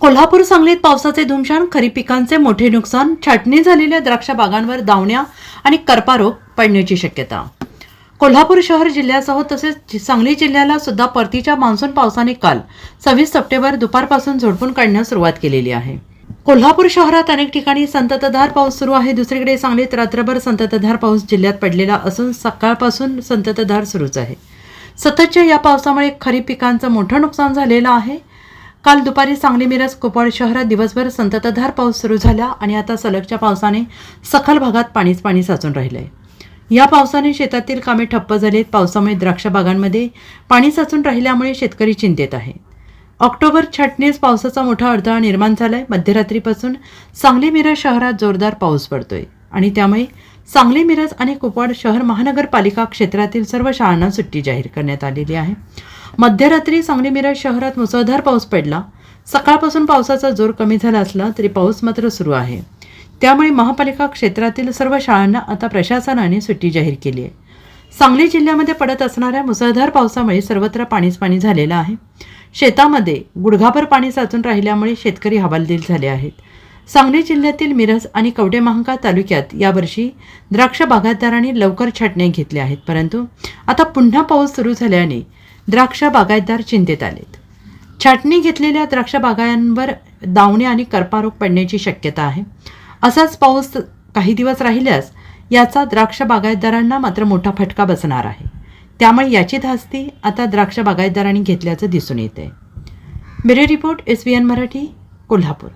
कोल्हापूर सांगलीत पावसाचे धुमशान खरीप पिकांचे मोठे नुकसान छाटणी झालेल्या द्राक्ष बागांवर दावण्या आणि करपारोग पडण्याची शक्यता. कोल्हापूर शहर जिल्ह्यासह तसेच सांगली जिल्ह्याला सुद्धा परतीच्या मान्सून पावसाने काल सव्वीस सप्टेंबर दुपारपासून झोडपून काढण्यास सुरुवात केलेली आहे. कोल्हापूर शहरात अनेक ठिकाणी संततधार पाऊस सुरू आहे. दुसरीकडे सांगलीत रात्रभर संततधार पाऊस जिल्ह्यात पडलेला असून सकाळपासून संततधार सुरूच आहे. सततच्या या पावसामुळे खरीप पिकांचं मोठं नुकसान झालेलं आहे. काल दुपारी सांगली मिरज कोपाड शहरात दिवसभर संततधार पाऊस सुरू झाला आणि आता सलगच्या पावसाने सखल भागात पाणीच पाणी साचून राहिलंय. या पावसाने शेतातील कामे ठप्प झालीत. पावसामुळे द्राक्ष बागांमध्ये पाणी साचून राहिल्यामुळे शेतकरी चिंतेत आहेत. ऑक्टोबर छाटणीस पावसाचा मोठा अडथळा निर्माण झालाय. मध्यरात्रीपासून सांगली मिरज शहरात जोरदार पाऊस पडतोय आणि त्यामुळे सांगली मिरज आणि कुपवाड शहर महानगरपालिका क्षेत्रातील सर्व शाळांना सुट्टी जाहीर करण्यात आलेली आहे. मध्यरात्री सांगली मिरज शहरात मुसळधार पाऊस पडला. सकाळपासून पावसाचा जोर कमी झाला असला तरी पाऊस मात्र सुरू आहे. त्यामुळे महापालिका क्षेत्रातील सर्व शाळांना आता प्रशासनाने सुट्टी जाहीर केली आहे. सांगली जिल्ह्यामध्ये पडत असणाऱ्या मुसळधार पावसामुळे सर्वत्र पाणीच पाणी झालेलं आहे. शेतामध्ये गुडघाभर पाणी साचून राहिल्यामुळे शेतकरी हवालदिल झाले आहेत. सांगली जिल्ह्यातील मिरज आणि कवडेमहांका तालुक्यात यावर्षी द्राक्ष बागायतदारांनी लवकर छाटण्या घेतल्या आहेत. परंतु आता पुन्हा पाऊस सुरू झाल्याने द्राक्ष बागायतदार चिंतेत आलेत. छाटणी घेतलेल्या द्राक्ष बागायांवर दावणे आणि करपारोग पडण्याची शक्यता आहे. असाच पाऊस काही दिवस राहिल्यास याचा द्राक्ष बागायतदारांना मात्र मोठा फटका बसणार आहे. त्यामुळे याची धास्ती आता द्राक्ष बागायतदारांनी घेतल्याचं दिसून येते bureau report S B N Marathi Kolhapur.